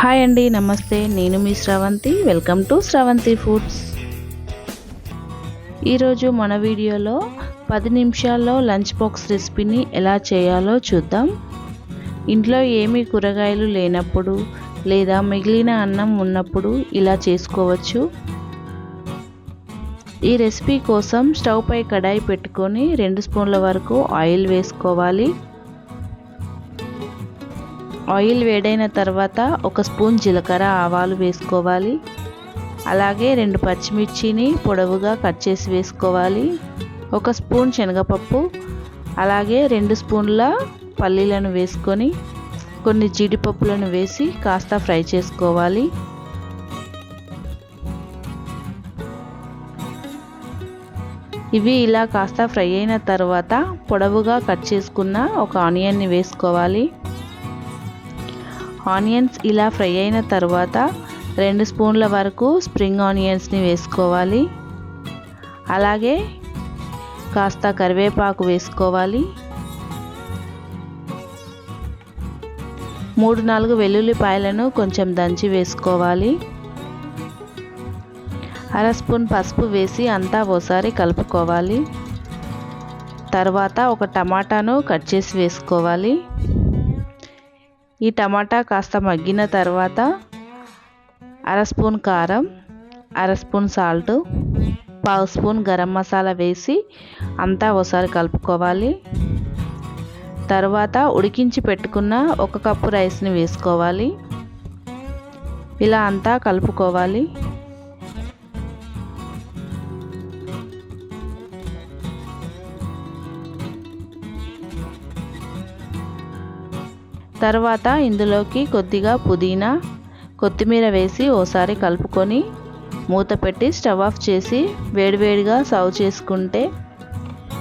Hi అండి నమస్తే. నేను మీ Sravanthi welcome to Sravanthi foods ఈరోజు మన వీడియోలో పది నిమిషాల్లో లంచ్ బాక్స్ రెసిపీని ఎలా చేయాలో చూద్దాం. ఇంట్లో ఏమీ కూరగాయలు లేనప్పుడు లేదా మిగిలిన అన్నం ఉన్నప్పుడు ఇలా చేసుకోవచ్చు. ఈ రెసిపీ కోసం స్టవ్ పై కడాయి పెట్టుకొని రెండు స్పూన్ల వరకు ఆయిల్ వేసుకోవాలి. ఆయిల్ వేడైన తర్వాత ఒక స్పూన్ జీలకర్ర ఆవాలు వేసుకోవాలి. అలాగే రెండు పచ్చిమిర్చిని పొడవుగా కట్ చేసి వేసుకోవాలి. ఒక స్పూన్ శనగపప్పు అలాగే రెండు స్పూన్ల పల్లీలను వేసుకొని కొన్ని జీడిపప్పులను వేసి కాస్త ఫ్రై చేసుకోవాలి. ఇవి ఇలా కాస్త ఫ్రై అయిన తర్వాత పొడవుగా కట్ చేసుకున్న ఒక ఆనియన్ని వేసుకోవాలి. ఆనియన్స్ ఇలా ఫ్రై అయిన తర్వాత రెండు స్పూన్ల వరకు స్ప్రింగ్ ఆనియన్స్ని వేసుకోవాలి. అలాగే కాస్త కరివేపాకు వేసుకోవాలి. మూడు నాలుగు వెల్లుల్లిపాయలను కొంచెం దంచి వేసుకోవాలి. అర స్పూన్ పసుపు వేసి అంతా ఒకసారి కలుపుకోవాలి. తర్వాత ఒక టమాటాను కట్ చేసి వేసుకోవాలి. ఈ టమాటా కాస్త మగ్గిన తర్వాత అర స్పూన్ కారం అర స్పూన్ సాల్ట్ పావు స్పూన్ గరం మసాలా వేసి అంతా ఒకసారి కలుపుకోవాలి. తర్వాత ఉడికించి పెట్టుకున్న ఒక కప్పు రైస్ని వేసుకోవాలి. ఇలా అంతా కలుపుకోవాలి. తర్వాత ఇందులోకి కొద్దిగా పుదీనా కొత్తిమీర వేసి ఓసారి కలుపుకొని మూత పెట్టి స్టవ్ ఆఫ్ చేసి వేడివేడిగా సర్వ్ చేసుకుంటే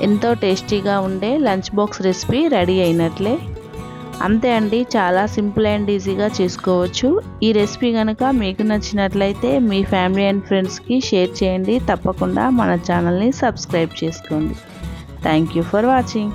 ఎంతో టేస్టీగా ఉండే లంచ్ బాక్స్ రెసిపీ రెడీ అయినట్లే. అంతే అండి చాలా సింపుల్ అండ్ ఈజీగా చేసుకోవచ్చు. ఈ రెసిపీ కనుక మీకు నచ్చినట్లయితే మీ ఫ్యామిలీ అండ్ ఫ్రెండ్స్కి షేర్ చేయండి. తప్పకుండా మన ఛానల్ని సబ్స్క్రైబ్ చేసుకోండి. Thank you for watching.